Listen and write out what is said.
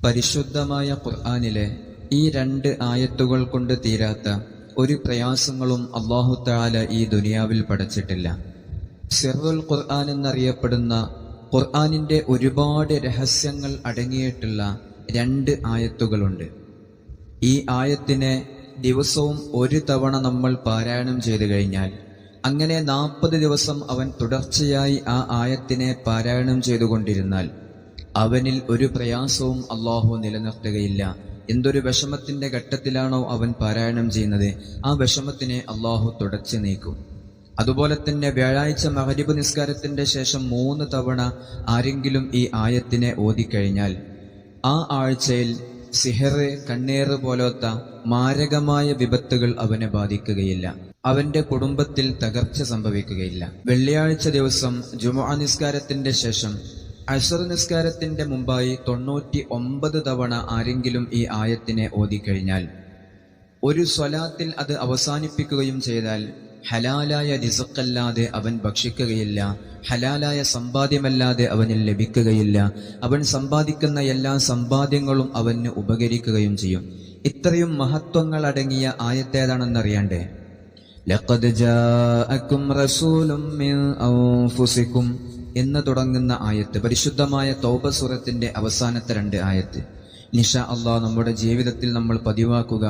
പരിശുദ്ധമായ ഖുർആാനിലെ ഈ രണ്ട് ആയത്തുകൾ കൊണ്ട് തീരാത്ത ഒരു പ്രയാസങ്ങളും അള്ളാഹു താല ഈ ദുനിയാവിൽ പഠിച്ചിട്ടില്ല സിറുൽ ഖുർആൻ എന്നറിയപ്പെടുന്ന ഖുർആനിന്റെ ഒരുപാട് രഹസ്യങ്ങൾ അടങ്ങിയിട്ടുള്ള രണ്ട് ആയത്തുകളുണ്ട്. ഈ ആയത്തിനെ ദിവസവും ഒരു തവണ നമ്മൾ പാരായണം ചെയ്തു കഴിഞ്ഞാൽ അങ്ങനെ നാൽപ്പത് ദിവസം അവൻ തുടർച്ചയായി ആ ആയത്തിനെ പാരായണം ചെയ്തുകൊണ്ടിരുന്നാൽ അവനിൽ ഒരു പ്രയാസവും അള്ളാഹു നിലനിർത്തുകയില്ല. എന്തൊരു വിഷമത്തിന്റെ ഘട്ടത്തിലാണോ അവൻ പാരായണം ചെയ്യുന്നത് ആ വിഷമത്തിനെ അള്ളാഹു തുടച്ചു നീക്കും. അതുപോലെ തന്നെ വ്യാഴാഴ്ച മഹരിബ് നിസ്കാരത്തിന്റെ ശേഷം മൂന്ന് തവണ ആരെങ്കിലും ഈ ആയത്തിനെ ഓതിക്കഴിഞ്ഞാൽ ആ ആഴ്ചയിൽ സിഹറ് കണ്ണേറ് പോലത്തെ മാരകമായ വിപത്തുകൾ അവനെ ബാധിക്കുകയില്ല. അവന്റെ കുടുംബത്തിൽ തകർച്ച സംഭവിക്കുകയില്ല. വെള്ളിയാഴ്ച ദിവസം ജുമാ നിസ്കാരത്തിന്റെ ശേഷം അസർ നിസ്കാരത്തിന്റെ മുമ്പായി തൊണ്ണൂറ്റി ഒമ്പത് തവണ ആരെങ്കിലും ഈ ആയത്തിനെ ഓതിക്കഴിഞ്ഞാൽ ഒരു സ്വലാത്തിൽ അത് അവസാനിപ്പിക്കുകയും ചെയ്താൽ ഹലാലായ റിസക്കല്ലാതെ അവൻ ഭക്ഷിക്കുകയില്ല ഹലാലായ സമ്പാദ്യമല്ലാതെ അവന് ലഭിക്കുകയില്ല അവൻ സമ്പാദിക്കുന്ന എല്ലാ സമ്പാദ്യങ്ങളും അവന് ഉപകരിക്കുകയും ചെയ്യും. ഇത്രയും മഹത്വങ്ങൾ അടങ്ങിയ ആയത്തേതാണെന്നറിയണ്ടേ? ലഖദ് മിൻ എന്ന് തുടങ്ങുന്ന ആയത്ത് പരിശുദ്ധമായ തൗബ സൂറത്തിന്റെ അവസാനത്തെ രണ്ട് ആയത്ത്. നിഷ അള്ളാഹ് നമ്മുടെ ജീവിതത്തിൽ നമ്മൾ പതിവാക്കുക.